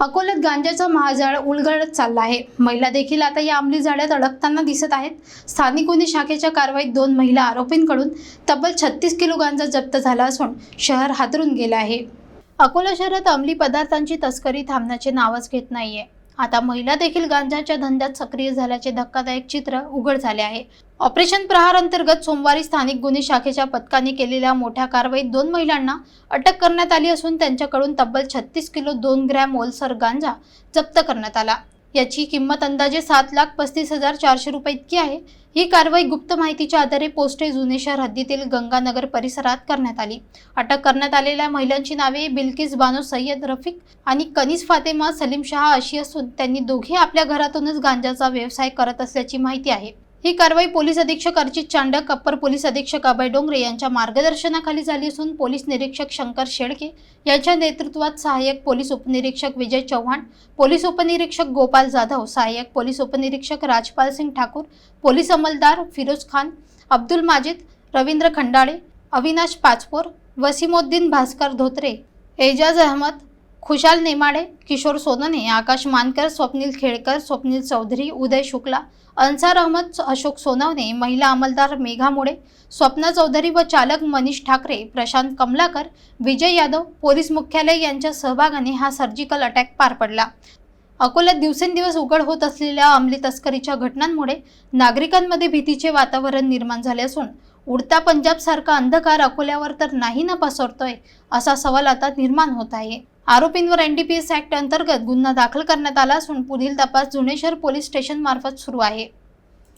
अकोल्यात गांजाचा महाजाळ उलगडत चालला आहे. महिला देखील आता या अंमली जाळ्यात अडकताना दिसत आहेत. स्थानिक गुन्हे शाखेच्या कारवाईत दोन महिला आरोपींकडून तब्बल छत्तीस किलो गांजा जप्त झाला असून शहर हादरून गेलं आहे. अकोला शहरात अंमली पदार्थांची तस्करी थांबण्याचे नावच घेत नाहीये. आता महिला देखील गांजाच्या धंद्यात सक्रिय झाल्याचे धक्कादायक चित्र उघड झाले आहे. ऑपरेशन प्रहार अंतर्गत सोमवारी स्थानिक गुन्हे शाखेच्या पथकाने केलेल्या मोठ्या कारवाईत दोन महिलांना अटक करण्यात आली असून त्यांच्याकडून तब्बल छत्तीस किलो दोन ग्रॅम ओलसर गांजा जप्त करण्यात आला. याची किंमत अंदाजे सात लाख पस्तीस हजार चारशे रुपये इतकी आहे. ही कारवाई गुप्त माहितीच्या आधारे पोस्टे जुने शहर हद्दीतील गंगानगर परिसरात करण्यात आली. अटक करण्यात आलेल्या महिलांची नावे बिल्किस बानो सय्यद रफिक आणि कनिस फातेमा सलीम शहा अशी असून त्यांनी दोघे आपल्या घरातूनच गांजाचा व्यवसाय करत असल्याची माहिती आहे. ही कारवाई पोलीस अधीक्षक अर्चित चांडक अप्पर पोलीस अधीक्षक अभय डोंगरे यांच्या मार्गदर्शनाखाली झाली असून पोलीस निरीक्षक शंकर शेळके यांच्या नेतृत्वात सहाय्यक पोलीस उपनिरीक्षक विजय चव्हाण पोलीस उपनिरीक्षक गोपाल जाधव सहाय्यक पोलीस उपनिरीक्षक राजपाल सिंग ठाकूर पोलीस अंमलदार फिरोज खान अब्दुल माजिद रवींद्र खंडाळे अविनाश पाचपोर वसिमोद्दीन भास्कर धोत्रे एजाज अहमद खुशाल नेमाडे किशोर सोनने आकाश मानकर स्वप्नील खेळकर स्वप्नील चौधरी उदय शुक्ला अन्सार अहमद अशोक सोनवणे महिला अंमलदार मेघा मोडे स्वप्ना चौधरी व चालक मनीष ठाकरे प्रशांत कमलाकर विजय यादव पोलीस मुख्यालय यांच्या सहभागाने हा सर्जिकल अटॅक पार पडला. अकोल्यात दिवसेंदिवस उघड होत असलेल्या अंमली तस्करीच्या घटनांमुळे नागरिकांमध्ये भीतीचे वातावरण निर्माण झाले असून उडता पंजाबसारखा अंधकार अकोल्यावर तर नाही ना पसरतोय असा सवाल आता निर्माण होत आहे. आरोपींवर एनडीपीएस ऍक्ट अंतर्गत गुन्हा दाखल करण्यात आला असून पुढील तपास जुनेश्वर पोलीस स्टेशन मार्फत सुरू आहे.